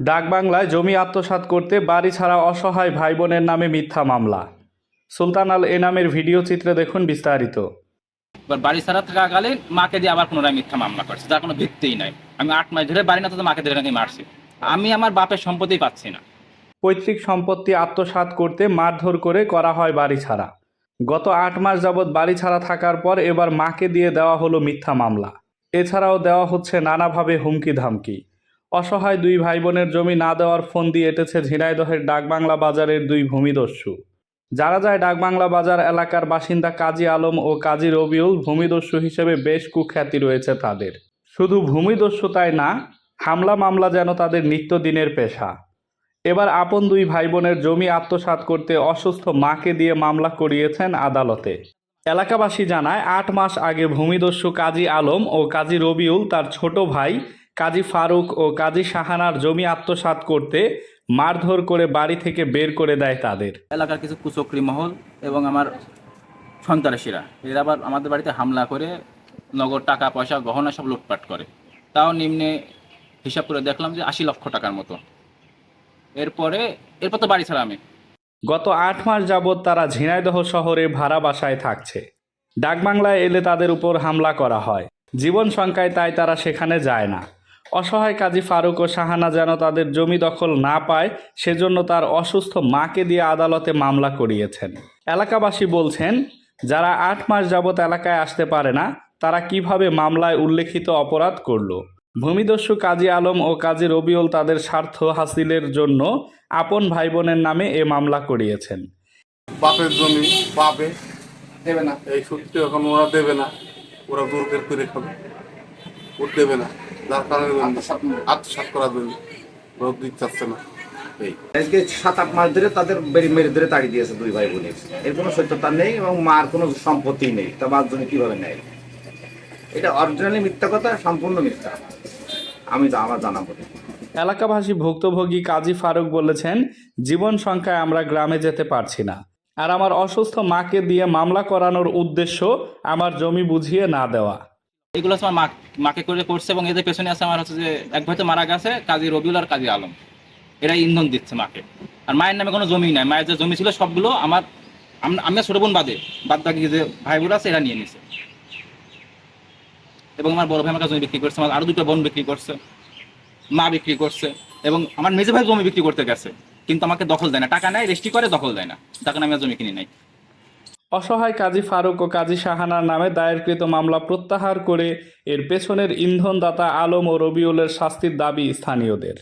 ডাকবাংলায় জমি আত্মসাৎ করতে বাড়ি ছাড়া অসহায় ভাই বোনের নামে মিথ্যা মামলা। সুলতান আল এনামের ভিডিও চিত্রে দেখুন বিস্তারিত। এবার বাড়ি ছাড়া থাকা থাকাকালীন মাকে দিয়ে আবার পুনরায় মিথ্যা মামলা করছে যার কোনো ভিত্তিই নাই। আমি আট মাস ধরে বাড়ি না তো মাকে ধরে নাকি মারছি। আমি আমার বাপের সম্পত্তি পাচ্ছি না। পৈতৃক সম্পত্তি আত্মসাৎ করতে মারধর করে করা হয় বাড়ি ছাড়া। গত আট মাস যাবৎ বাড়ি ছাড়া থাকার পর এবার মাকে দিয়ে দেওয়া হলো মিথ্যা মামলা। এছাড়াও দেওয়া হচ্ছে নানাভাবে হুমকি ধামকি অসহায় দুই ভাই বোনের জমি না দেওয়ার ফোন দিয়ে এটেছে ঝিনাইদহের ডাকবাংলা বাজারের দুই ভূমিদস্যু। যারা যায় ডাকবাংলা বাজার এলাকার বাসিন্দা কাজী আলম ও কাজী রবিউল ভূমিদস্যু হিসেবে বেশ কুখ্যাতি রয়েছে তাদের। শুধু ভূমিদস্যুতাই না, হামলা মামলা যেন তাদের নিত্যদিনের পেশা। এবার আপন দুই ভাই বোনের জমি আত্মসাৎ করতে অসুস্থ মাকে দিয়ে মামলা করিয়েছেন আদালতে। এলাকাবাসী জানায়, আট মাস আগে ভূমিদস্যু কাজী আলম ও কাজী রবিউল তার ছোট ভাই কাজী ফারুক ও কাজী শাহানার জমি আত্মসাৎ করতে মারধর করে বাড়ি থেকে বের করে দেয় তাদের। এলাকার কিছু কুচক্রি মহল এবং আমার সন্ত্রাসীরা এরা আবার আমাদের বাড়িতে হামলা করে নগদ টাকা পয়সা গহনা সব লুটপাট করে। তাও নিম্নে হিসাব করে দেখলাম যে আশি লক্ষ টাকার মতো। এরপরে এরপর তো বাড়ি ছাড়া আমি। গত আট মাস যাবৎ তারা ঝিনাইদহ শহরে ভাড়া বাসায় থাকছে। ডাকবাংলায় এলে তাদের উপর হামলা করা হয়। জীবন সংখ্যায় তাই তারা সেখানে যায় না। অসহায় কাজী ফারুক ও শাহানা যেন তাদের জমি দখল না পায় সেজন্য তার অসুস্থ মাকে দিয়ে আদালতে মামলা করিয়েছেন। এলাকাবাসী বলছেন যারা আট মাস যাবৎ এলাকায় আসতে পারে না তারা কীভাবে মামলায় উল্লেখিত অপরাধ করল? ভূমিদস্যু কাজী আলম ও কাজী রবিউল তাদের স্বার্থ হাসিলের জন্য আপন ভাই বোনের নামে এ মামলা করিয়েছেন। বাপের জমি পাবে। দেবে না। এই সূত্রে এখন ওরা দেবে না। ওরা জোর বের করে খাবে। ওর দেবে না। যার কারণে আত্মসাৎ করার জন্য ওরা দিতে চাচ্ছে না আজকে সাত আট মাস ধরে তাদের বেরি মেরে ধরে তাড়িয়ে দিয়েছে দুই ভাই বোনের এর কোনো সত্যতা নেই এবং মার কোনো সম্পত্তি নেই। তা মার জন্য কীভাবে নেয়? এটা অরিজিনালি মিথ্যা কথা সম্পূর্ণ মিথ্যা। আমি তো আমার জানা বলি এলাকাবাসী ভুক্তভোগী কাজী ফারুক বলেছেন জীবন সংখ্যায় আমরা গ্রামে যেতে পারছি না। আর আমার অসুস্থ মাকে দিয়ে মামলা করানোর উদ্দেশ্য আমার জমি বুঝিয়ে না দেওয়া। এগুলো হচ্ছে আমার মা মাকে করে করছে এবং এদের পেছনে আছে আমার হচ্ছে যে এক ভাই তো মারা গেছে, কাজী রবিউল আর কাজী আলম। এরা ইন্ধন দিচ্ছে মাকে। আর মায়ের নামে কোনো জমি নাই। মায়ের যে জমি ছিল সবগুলো আমার আমি ছোট বোন বাদে। বাদ বাকি যে ভাই বোন আছে এরা নিয়ে নিছে। এবং আমার বড় ভাই আমার কাছে জমি বিক্রি করছে, আমার আরও দুটো বোন বিক্রি করছে, মা বিক্রি করছে, এবং আমার মেজে ভাই জমি বিক্রি করতে গেছে। কিন্তু আমাকে দখল দেয় না। টাকা নেয়, রেস্টি করে, দখল দেয় না। টাকা আমি জমি কিনে নাই। অসহায় কাজী ফারুক ও কাজী শাহানার নামে দায়েরকৃত মামলা প্রত্যাহার করে এর পেছনের ইন্ধনদাতা আলম ও রবিউলের শাস্তির দাবি স্থানীয়দের।